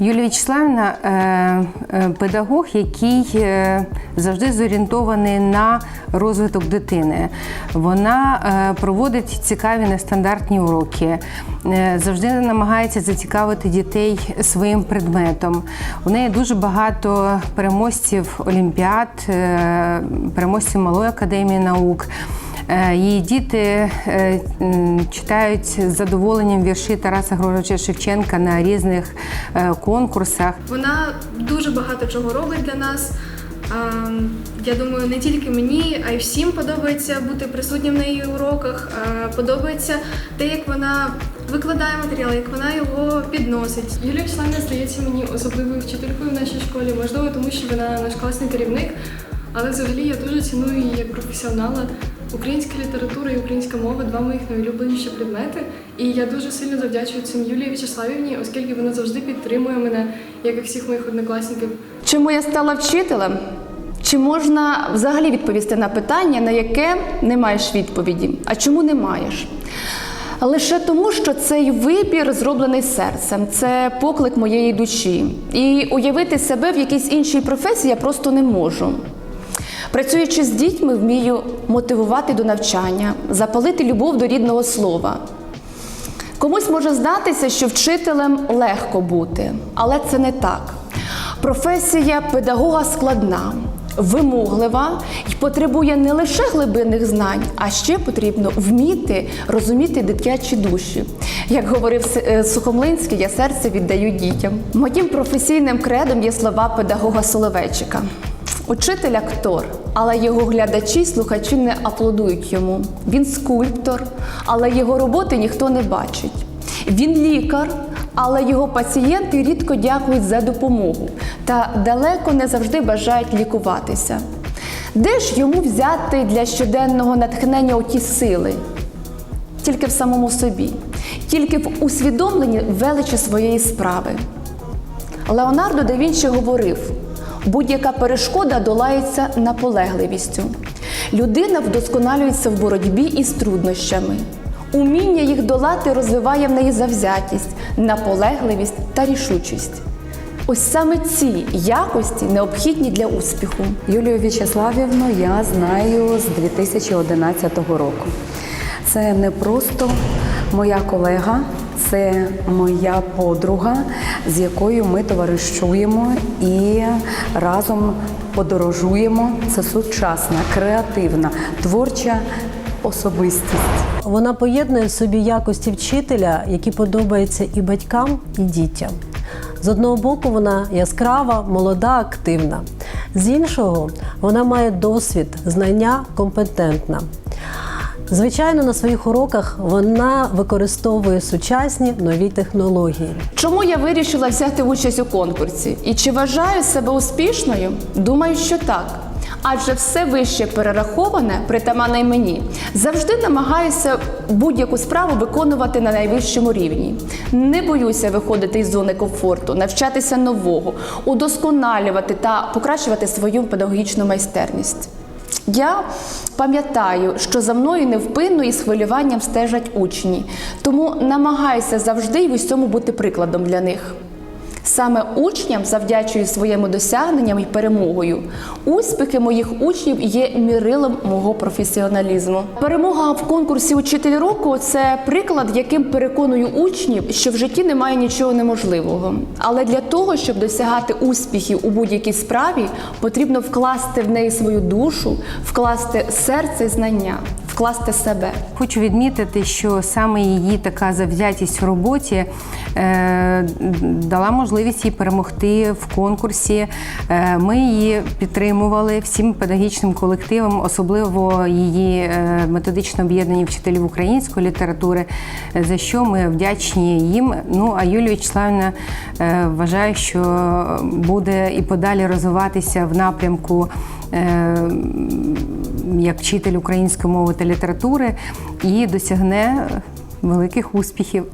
Юлія Вячеславівна е, е, педагог, який е, завжди зорієнтований на розвиток дитини. Вона проводить цікаві нестандартні уроки, завжди намагається зацікавити дітей своїм предметом. У неї дуже багато переможців олімпіад, переможців Малої академії наук. Е, Її діти е, читають з задоволенням вірші Тараса Григоровича Шевченка на різних е, конкурсах. Вона дуже багато чого робить для нас. Я думаю, не тільки мені, а й всім подобається бути присутнім на її уроках. Подобається те, як вона викладає матеріал, як вона його підносить. Юлія Вячеславівна здається мені особливою вчителькою в нашій школі, можливо, тому що вона наш класний керівник. Але взагалі я дуже ціную її як професіонала. Українська література і українська мова два моїх найулюбленіші предмети. І я дуже сильно завдячую цим Юлії Вячеславівні, оскільки вона завжди підтримує мене, як і всіх моїх однокласників. Чому я стала вчителем? Чи можна взагалі відповісти на питання, на яке не маєш відповіді? А чому не маєш? Лише тому, що цей вибір зроблений серцем, це поклик моєї душі. І уявити себе в якійсь іншій професії я просто не можу. Працюючи з дітьми, вмію мотивувати до навчання, запалити любов до рідного слова. Комусь може здатися, що вчителем легко бути, але це не так. Професія педагога складна, вимоглива і потребує не лише глибинних знань, а ще потрібно вміти розуміти дитячі душі. Як говорив е, Сухомлинський, я серце віддаю дітям. Моїм професійним кредом є слова педагога Соловейчика. Учитель актор, але його глядачі й слухачі не аплодують йому. Він скульптор, але його роботи ніхто не бачить. Він лікар, але його пацієнти рідко дякують за допомогу та далеко не завжди бажають лікуватися. Де ж йому взяти для щоденного натхнення оті сили? Тільки в самому собі, тільки в усвідомленні величі своєї справи. Леонардо да Вінчі говорив: будь-яка перешкода долається наполегливістю. Людина вдосконалюється в боротьбі із труднощами. Уміння їх долати розвиває в неї завзятість, наполегливість та рішучість. Ось саме ці якості необхідні для успіху. Юлію В'ячеславівну я знаю з 2011 року. Це не просто моя колега, це моя подруга, з якою ми товаришуємо і разом подорожуємо. Це сучасна, креативна, творча особистість. Вона поєднує в собі якості вчителя, які подобаються і батькам, і дітям. З одного боку, вона яскрава, молода, активна. З іншого, вона має досвід, знання, компетентна. Звичайно, на своїх уроках вона використовує сучасні нові технології. Чому я вирішила взяти участь у конкурсі? І чи вважаю себе успішною? Думаю, що так. Адже все вище перераховане, притаманне й мені, завжди намагаюся будь-яку справу виконувати на найвищому рівні. Не боюся виходити із зони комфорту, навчатися нового, удосконалювати та покращувати свою педагогічну майстерність. Я пам'ятаю, що за мною невпинно і з хвилюванням стежать учні, тому намагаюся завжди й в усьому бути прикладом для них. Саме учням завдячую своєму досягненням і перемогою. Успіхи моїх учнів є мірилом мого професіоналізму. Перемога в конкурсі Учитель року це приклад, яким переконую учнів, що в житті немає нічого неможливого. Але для того, щоб досягати успіхів у будь-якій справі, потрібно вкласти в неї свою душу, вкласти серце і знання, вкласти себе. Хочу відмітити, що саме її така завзятість в роботі е, дала можливість їй перемогти в конкурсі. Е, ми її підтримували всім педагогічним колективом, особливо її е, методично об'єднані вчителів української літератури, за що ми вдячні їм. Ну а Юлія Вячеславівна е, вважає, що буде і подалі розвиватися в напрямку. Е, як вчитель української мови та літератури і досягне великих успіхів.